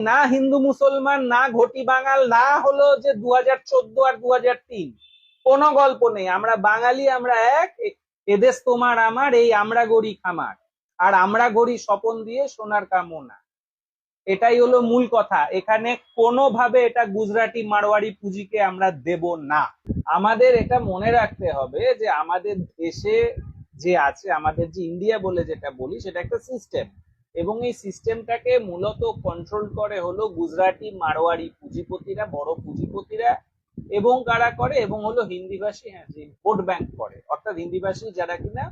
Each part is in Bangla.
না হিন্দু মুসলমান, না ঘটি বাঙাল, না হলো যে দু হাজার চোদ্দ আর দু হাজার তিন। কোনো গল্প নেই। আমরা বাঙালি, আমরা এক। এদেশ তোমার আমার, এই আমরা গড়ি খামার। আর আমরা গড়ি স্বপন দিয়ে সোনার কামনা। এটাই হলো মূল কথা। এখানে কোনোভাবে এটা গুজরাটি মারোয়ারি পুঁজিকে আমরা দেব না। আমাদের এটা মনে রাখতে হবে যে আমাদের দেশে যে আছে, আমাদের যে ইন্ডিয়া বলে যেটা বলি, সেটা একটা সিস্টেম এবং এই সিস্টেমটাকে মূলত কন্ট্রোল করে হলো গুজরাটি, মারোয়ারি পুঁজিপতিরা, বড় পুঁজিপতিরা এবং কারা করে? এবং হলো হিন্দিভাষী হ্যাঁ ভোট ব্যাংক করে। অর্থাৎ হিন্দিভাষী যারা কিনা?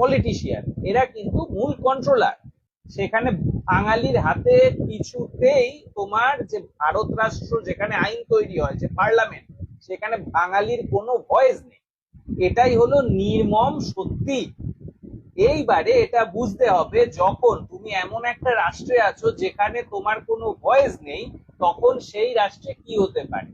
পলিটিশিয়ান এরা কিন্তু মূল কন্ট্রোলার সেখানে বাঙালির হাতে কিছুতেই তোমার যে ভারত রাষ্ট্র যেখানে আইন তৈরি হয়, যে পার্লামেন্ট সেখানে বাঙালির কোনো ভয়েস নেই। এটাই হলো নির্মম সত্যি। এইবারে এটা বুঝতে হবে, যখন তুমি এমন একটা রাষ্ট্রে আছো যেখানে তোমার কোনো ভয়েস নেই, তখন সেই রাষ্ট্রে কি হতে পারে?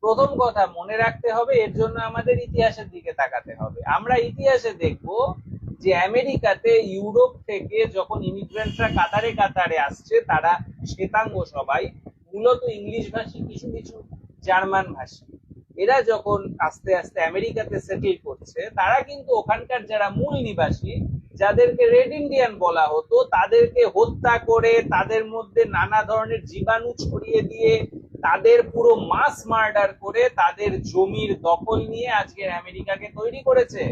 প্রথম কথা মনে রাখতে হবে, এর জন্য আমাদের ইতিহাসের দিকে তাকাতে হবে। আমরা ইতিহাসে দেখব যে আমেরিকাতে ইউরোপ থেকে যখন ইমিগ্রেন্টরা কাতারে কাতারে আসছে, তারা শ্বেতাঙ্গ সবাই, মূলত ইংলিশ ভাষী কিছু কিছু জার্মান ভাষী। এরা যখন আস্তে আস্তে আমেরিকাতে সেটেল করছে, তারা কিন্তু ওখানকার যারা মূল নিবাসী, যাদেরকে রেড ইন্ডিয়ান বলা হতো, তাদেরকে হত্যা করে, তাদের মধ্যে নানা ধরনের জীবাণু ছড়িয়ে দিয়ে, তাদের পুরো মাস মার্ডার করে তাদের জমির দখল নিয়ে আজকের আমেরিকাকে তৈরি করেছে।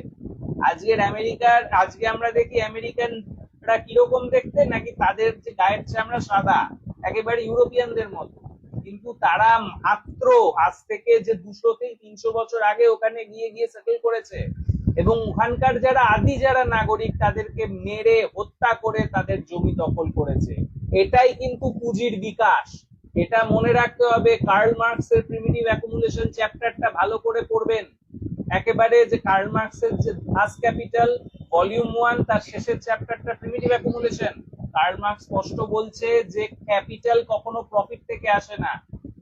আজকের আমেরিকার, আজকে আমরা দেখি আমেরিকানরা কীরকম দেখতে, নাকি তাদের যে গায়ের চামড়া সাদা, একেবারে ইউরোপিয়ানদের মতো? কিন্তু তারা মাত্র আজ থেকে যে দুশো থেকে তিনশো বছর আগে ওখানে গিয়ে গিয়ে সেটেল করেছে এবং ওখানকার যারা আদি যারা নাগরিক তাদেরকে মেরে হত্যা করে তাদের জমি দখল করেছে। এটাই কিন্তু পুঁজির বিকাশ। এটা মনে রাখতে হবে কার্ল মার্কসের প্রিমিটিভ অ্যাকুমুলেশন চ্যাপ্টারটা ভালো করে পড়বেন। একেবারে যে কার্ল মার্কসের যে দাস ক্যাপিটাল ভলিউম ওয়ান তার শেষের চ্যাপ্টারটা প্রিমিটিভ অ্যাকুমুলেশন কার্ল মার্কস স্পষ্ট বলছে যে ক্যাপিটাল কখনো প্রফিট থেকে আসে না।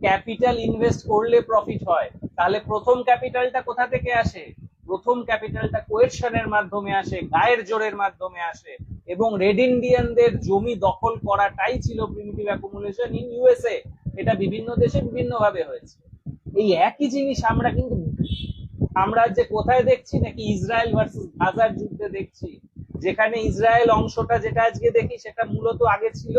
ক্যাপিটাল ইনভেস্ট করলে প্রফিট হয়। তাহলে প্রথম ক্যাপিটালটা কোথা থেকে আসে? প্রথম ক্যাপিটালটা কোয়েশনের মাধ্যমে আসে, গায়ের জোরের মাধ্যমে আসে এবং রেড ইন্ডিয়ানদের জমি দখল করাটাই ছিল প্রিমিটিভ অ্যাকুমুলেশন ইন ইউএসএ এটা বিভিন্ন দেশে বিভিন্ন ভাবে হয়েছে। এই একই জিনিস আমরা কিন্তু আমরা যে কোথায় দেখছি নাকি ইসরায়েল ভার্সেস গাজার যুদ্ধে দেখছি। যেখানে ইসরায়েল অংশটা যেটা আজকে দেখি, সেটা মূলত আগে ছিল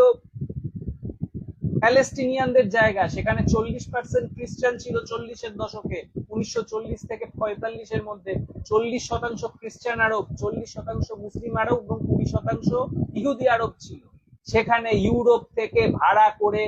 প্যালেস্টিনিয়ানদের জায়গা। সেখানে চল্লিশ পার্সেন্ট খ্রিস্টান ছিল চল্লিশের দশকে। উনিশশো চল্লিশ থেকে পঁয়তাল্লিশের মধ্যে চল্লিশ শতাংশ খ্রিস্টান আরব, চল্লিশ শতাংশ মুসলিম আরব এবং কুড়ি শতাংশ ইহুদি আরব ছিল। সেখানে ইউরোপ থেকে ভাড়া করে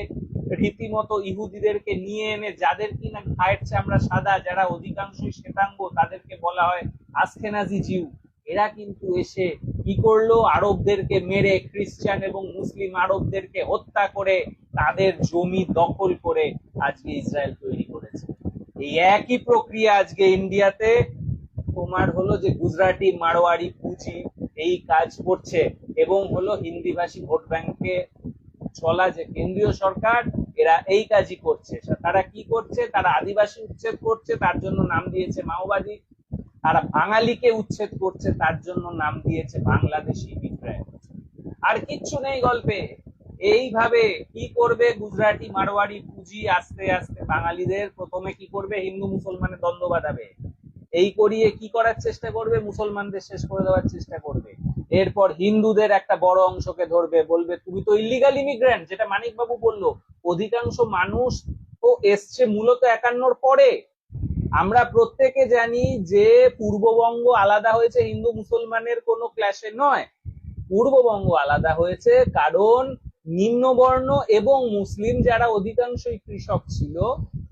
রীতিমতো ইহুদিদেরকে নিয়ে এনে, যাদের কিনা গায়ের চামড়া সাদা, যারা অধিকাংশই শ্বেতাঙ্গ, তাদেরকে বলা হয় আস্কেনাজি জিউ। এরা কিন্তু এসে কি করল? আরবদেরকে মেরে, খ্রিস্টান এবং মুসলিম আরবদেরকে হত্যা করে তাদের জমি দখল করে আজকে ইসরায়েল তৈরি করেছে। এই একই প্রক্রিয়া আজকে ইন্ডিয়াতে। তোমার হলো যে গুজরাটি, মারোয়ারি, পুঁজি, এই কাজ করছে এবং হলো হিন্দি ভাষী ভোট ব্যাংকে চলা যে কেন্দ্রীয় সরকার, এরা এই কাজই করছে। তারা কি করছে? তারা আদিবাসী উচ্ছেদ করছে, তার জন্য নাম দিয়েছে মাওবাদী। তারা বাঙালিকে উচ্ছেদ করছে, তার জন্য নাম দিয়েছে বাংলাদেশি বিক্রয়। আর কিচ্ছু নেই গল্পে। এইভাবে কি করবে গুজরাটি মারোয়ারি পুঁজি আস্তে আস্তে? বাঙালিদের প্রথমে কি করবে? হিন্দু মুসলমানের দ্বন্দ্ব বাঁধাবে। এই করিয়ে কি করার চেষ্টা করবে? মুসলমানদের শেষ করে দেওয়ার চেষ্টা করবে। এরপর হিন্দুদের একটা বড় অংশকে ধরবে, বলবে, তুমি তো ইলিগাল ইমিগ্রেন্ট যেটা মানিকবাবু বলল। অধিকাংশ মানুষ তো এসছে মূলত একান্নর পরে। আমরা প্রত্যেকে জানি যে পূর্ববঙ্গ আলাদা হয়েছে, হিন্দু মুসলমানের কোনো ক্লাসে নয়। পূর্ববঙ্গ আলাদা হয়েছে কারণ নিম্নবর্ণ এবং মুসলিম যারা অধিকাংশই কৃষক ছিল,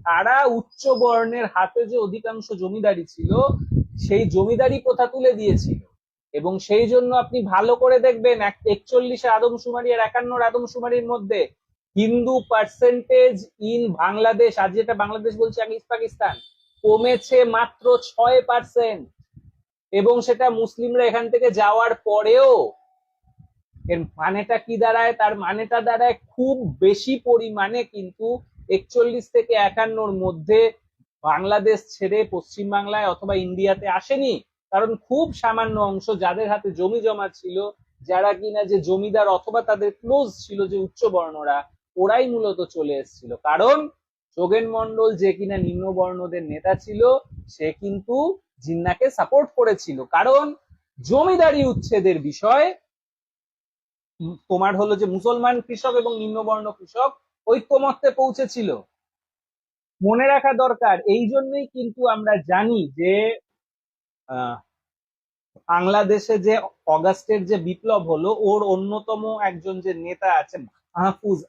তারা উচ্চ বর্ণের হাতে যে অধিকাংশ জমিদারি ছিল, সেই জমিদারি প্রথা তুলে দিয়েছিল। এবং সেই জন্য আপনি ভালো করে দেখবেন একচল্লিশে আদমশুমারি আর একান্নর আদমশুমারির মধ্যে হিন্দু পার্সেন্টেজ ইন বাংলাদেশ, আজ যেটা বাংলাদেশ বলছে আগে পাকিস্তান কমেছে মাত্র ছয় পার্সেন্ট এবং সেটা মুসলিমরা এখান থেকে যাওয়ার পরেও এর মানেটা কি দাঁড়ায়? তার মানেটা দাঁড়ায় খুব বেশি পরিমাণে কিন্তু একচল্লিশ থেকে একান্নর মধ্যে বাংলাদেশ ছেড়ে পশ্চিম বাংলায় অথবা ইন্ডিয়াতে আসেনি। কারণ খুব সামান্য অংশ যাদের হাতে জমি জমা ছিল, যারা কিনা যে জমিদার অথবা তাদের ক্লোজ ছিল যে উচ্চ বর্ণরা ওরাই মূলত চলে এসেছিল। কারণ যোগেন মন্ডল যে কিনা নিম্নবর্ণদের নেতা ছিল, সে কিন্তু জিন্নাকে সাপোর্ট করেছিল। কারণ জমিদারি উচ্ছেদের বিষয়, তোমার হলো যে মুসলমান কৃষক এবং নিম্নবর্ণ কৃষক ঐক্যমত্যে পৌঁছেছিল। মনে রাখা দরকার, এই জন্যই কিন্তু আমরা জানি যে বাংলাদেশে যে অগাস্টের যে বিপ্লব হলো, ওর অন্যতম একজন যে নেতা আছে মাহফুজ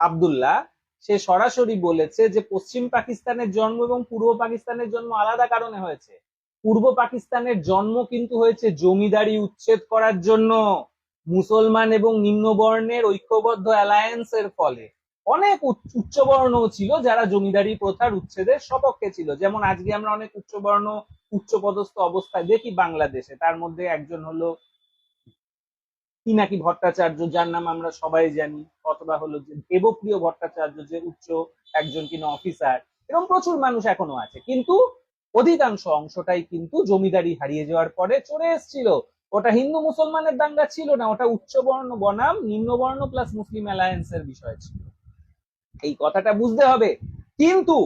আব্দুল্লাহ সে সরাসরি বলেছে যে পশ্চিম পাকিস্তানের জন্ম এবং পূর্ব পাকিস্তানের জন্ম আলাদা কারণে হয়েছে। পূর্ব পাকিস্তানের জন্ম কিন্তু হয়েছে জমিদারি উচ্ছেদ করার জন্য। মুসলমান এবং নিম্নবর্ণের ঐক্যবদ্ধ অ্যালায়েন্সের ফলে। অনেক উচ্চ- উচ্চবর্ণ ছিল যারা জমিদারি প্রথার উচ্ছেদের সপক্ষে ছিল। যেমন আজকে আমরা অনেক উচ্চবর্ণ, উচ্চপদস্থ অবস্থায় দেখি বাংলাদেশে। তার মধ্যে একজন হলো পিনাকি ভট্টাচার্য, যার নাম আমরা সবাই জানি, অথবা হলো যে দেবপ্রিয় ভট্টাচার্য, যে উচ্চ একজন কিনা অফিসার এরকম প্রচুর মানুষ এখনও আছে। কিন্তু অধিকাংশ অংশটাই কিন্তু জমিদারি হারিয়ে যাওয়ার পরে চলে এসেছিল। ওটা হিন্দু মুসলমানের দাঙ্গা ছিল না, ওটা উচ্চবর্ণ বনাম নিম্নবর্ণ প্লাস মুসলিম অ্যালায়েন্সের বিষয় ছিল। এই কথাটা বুঝতে হবে। কিন্তু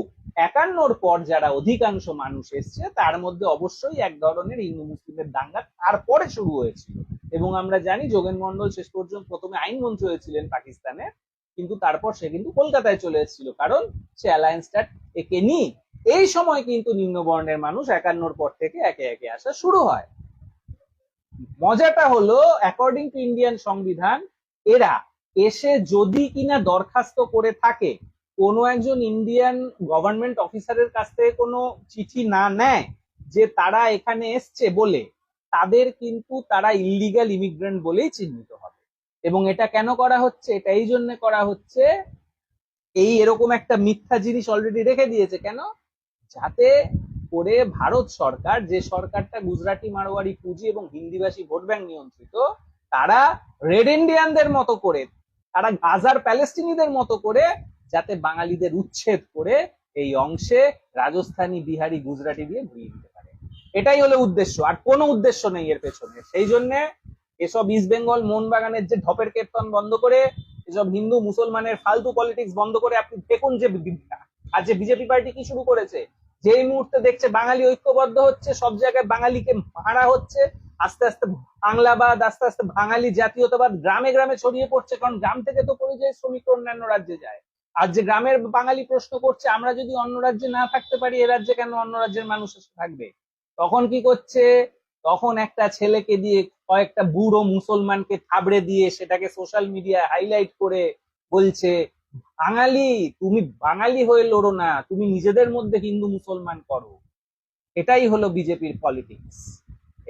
একান্নর পর যারা অধিকাংশ মানুষ এসছে, তার মধ্যে অবশ্যই এক ধরনের হিন্দু মুসলিমের দাঙ্গা তারপরে শুরু হয়েছিল। এবং আমরা জানি যোগেন মন্ডল শেষ পর্যন্ত প্রথমে আইনমন্ত্রী হয়েছিলেন পাকিস্তানে, কিন্তু তারপর সে কিন্তু কলকাতায় চলে এসেছিল। কারণ সে অ্যালায়েন্সটা একে নি এই সময় কিন্তু নিম্নবর্ণের মানুষ একান্নর পর থেকে একে একে আসা শুরু হয়। মজাটা হলো অ্যাকর্ডিং টু ইন্ডিয়ান সংবিধান, এরা এসে যদি কিনা দরখাস্ত করে থাকে, কোনো একজন ইন্ডিয়ান গভর্নমেন্ট অফিসারের কাছ থেকে কোনো চিঠি না নেয় যে তারা এখানে এসছে বলে তাদের কিন্তু তারা ইলিগাল ইমিগ্রেন্ট বলেই চিহ্নিত হবে। এবং এটা কেন করা হচ্ছে? এটা এই জন্য করা হচ্ছে, এই এরকম একটা মিথ্যা জিনিস অলরেডি রেখে দিয়েছে কেন? যাতে করে ভারত সরকার, যে সরকারটা গুজরাটি, মারোয়ারি পুঁজি এবং হিন্দিভাষী ভোট ব্যাংক নিয়ন্ত্রিত, তারা রেড ইন্ডিয়ানদের মতো করে, তারা গাজার প্যালেস্টিনিদের মতো করে, যাতে বাঙালিদের উচ্ছেদ করে এই অংশে রাজস্থানী, বিহারি, গুজরাটি দিয়ে ঘুরিয়ে দিতে পারে। এটাই হলো উদ্দেশ্য, আর কোনো উদ্দেশ্য নেই এর পেছনে। সেই জন্য এসব ইস্ট বেঙ্গল মোহনবাগানের যে ঢপের কীর্তন বন্ধ করে, এসব হিন্দু মুসলমানের ফালতু পলিটিক্স বন্ধ করে আপনি দেখুন যে আর যে বিজেপি পার্টি কি শুরু করেছে, যেই মুহূর্তে দেখছে বাঙালি ঐক্যবদ্ধ হচ্ছে, সব জায়গায় বাঙালিকে মারা হচ্ছে, আস্তে আস্তে বাংলাবাদ, আস্তে আস্তে বাঙালি জাতীয়তাবাদ গ্রামে গ্রামে ছড়িয়ে পড়ছে, কারণ গ্রাম থেকে তো পরিযায়ী শ্রমিক অন্যান্য রাজ্যে যায়। আর যে গ্রামের বাঙালি প্রশ্ন করছে, আমরা যদি অন্য রাজ্যে না থাকতে পারি, এ রাজ্যে কেন অন্য রাজ্যের মানুষ থাকবে? তখন কি করছে? তখন একটা ছেলেকে দিয়ে কয়েকটা বুড়ো মুসলমানকে থাবড়ে দিয়ে সেটাকে সোশ্যাল মিডিয়ায় হাইলাইট করে বলছে, বাঙালি, তুমি বাঙালি হয়ে লড়ো না, তুমি নিজেদের মধ্যে হিন্দু মুসলমান করো। এটাই হলো বিজেপির পলিটিক্স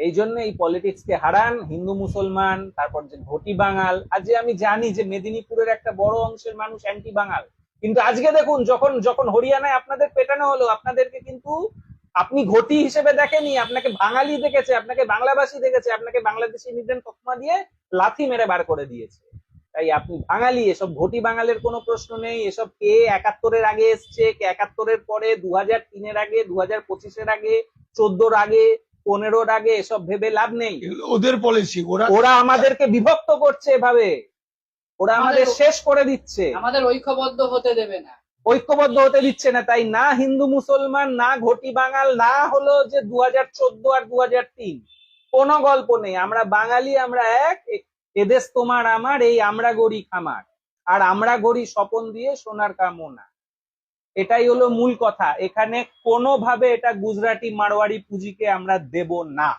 এই জন্য এই পলিটিক্স কে হারান, হিন্দু মুসলমান, তারপর যে ঘটি বাঙাল। আজ আমি জানি যে মেদিনীপুরের একটা বড় অংশের মানুষ অ্যান্টি বাঙাল কিন্তু আজকে দেখুন, যখন যখন হরিয়ানায় আপনাদের পেটানো হলো, আপনাদেরকে কিন্তু আপনি ঘটি হিসেবে দেখেনি আপনাকে বাঙালি দেখেছে আপনাকে বাংলাভাষী দেখেছে আপনাকে বাংলাদেশি ইমিগ্রেন্ট তকমা দিয়ে লাথি মেরে বার করে দিয়েছে। তাই আপনি বাঙালি এসব ঘটি বাঙালের কোনো প্রশ্ন নেই এসব কে একাত্তরের আগে এসছে কে একাত্তরের পরে দু হাজার তিনের আগে দু হাজার পঁচিশের আগে চোদ্দোর আগে পনেরোর আগে এসব ভেবে লাভ নেই। ওদের পলিসি ওরা ওরা আমাদেরকে বিভক্ত করছে এভাবে। ওরা আমাদের- শেষ করে দিচ্ছে। আমাদের ঐক্যবদ্ধ হতে দেবে না। ঐক্যবদ্ধ হতে দিচ্ছে না, তাই না হিন্দু মুসলমান, না ঘটি বাঙাল, না হলো যে দু হাজার চোদ্দ আর দু হাজার তিন। কোনো গল্প নেই, আমরা বাঙালি, আমরা এক এদেশ তোমার আমার, এই আমরা গড়ি খামার। আর আমরা গড়ি স্বপন দিয়ে সোনার কামনা। এটাই হলো মূল কথা, এখানে কোনোভাবে এটা গুজরাটি মারোয়ারি পুঁজিকে আমরা দেব না।